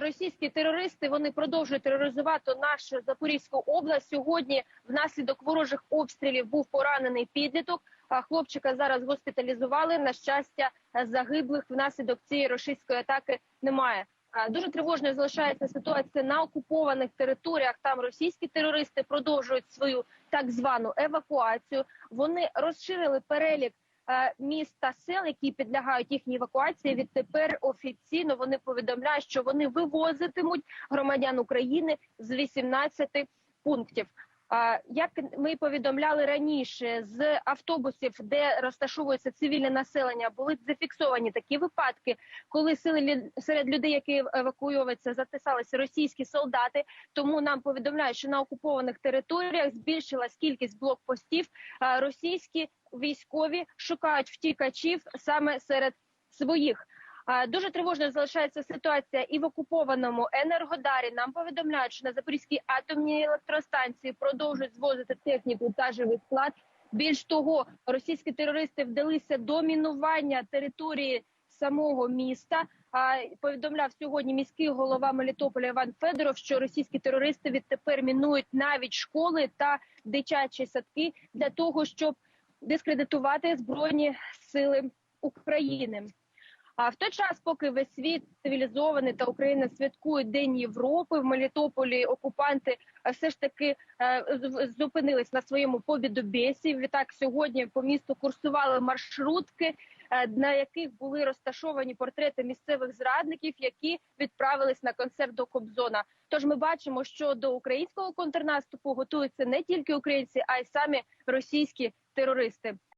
Російські терористи вони продовжують тероризувати нашу Запорізьку область. Сьогодні внаслідок ворожих обстрілів був поранений підліток. А хлопчика зараз госпіталізували. На щастя, загиблих внаслідок цієї російської атаки немає. Дуже тривожною залишається ситуація на окупованих територіях. Там російські терористи продовжують свою так звану евакуацію. Вони розширили перелік міст та сел, які підлягають їхній евакуації. Відтепер офіційно вони повідомляють, що вони вивозитимуть громадян України з 18 пунктів. Як ми повідомляли раніше, з автобусів, де розташовується цивільне населення, були зафіксовані такі випадки, коли сили серед людей, які евакуюються, затисалися російські солдати. Тому нам повідомляють, що на окупованих територіях збільшилась кількість блокпостів. Російські військові шукають втікачів саме серед своїх. Дуже тривожною залишається ситуація і в окупованому енергодарі. Нам повідомляють, що на Запорізькій атомній електростанції продовжують звозити техніку та живий склад. Більш того, російські терористи вдалися до мінування території самого міста. Повідомляв сьогодні міський голова Мелітополя Іван Федоров, що російські терористи відтепер мінують навіть школи та дитячі садки для того, щоб дискредитувати збройні сили України. А в той час, поки весь світ цивілізований та Україна святкують День Європи в Мелітополі, окупанти е, все ж таки е, зупинились на своєму побідобєсі. Відтак сьогодні по місту курсували маршрутки, е, на яких були розташовані портрети місцевих зрадників, які відправились на концерт до Кобзона. Тож ми бачимо, що до українського контрнаступу готуються не тільки українці, а й самі російські терористи.